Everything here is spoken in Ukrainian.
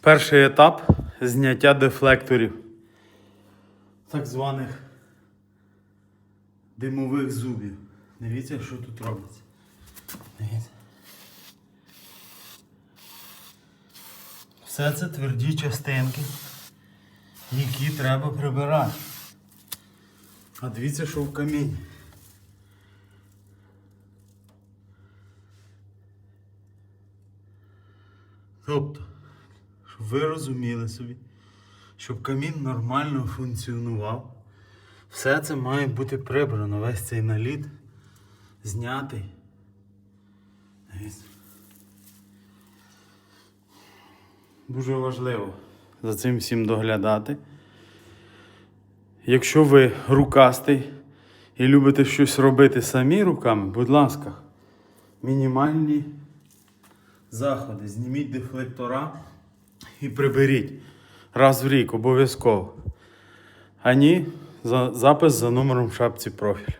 Перший етап зняття дефлекторів, так званих димових зубів. Дивіться, що тут робиться. Дивіться. Все це тверді частинки, які треба прибирати. А дивіться, що в камінні. Тобто, щоб ви розуміли собі, щоб камін нормально функціонував, все це має бути прибрано, весь цей наліт знятий. Дуже важливо за цим всім доглядати. Якщо ви рукастий і любите щось робити самі руками, будь ласка, мінімальні заходи. Зніміть дефлектора і приберіть раз в рік обов'язково. А ні, за, запис за номером в шапці профіль.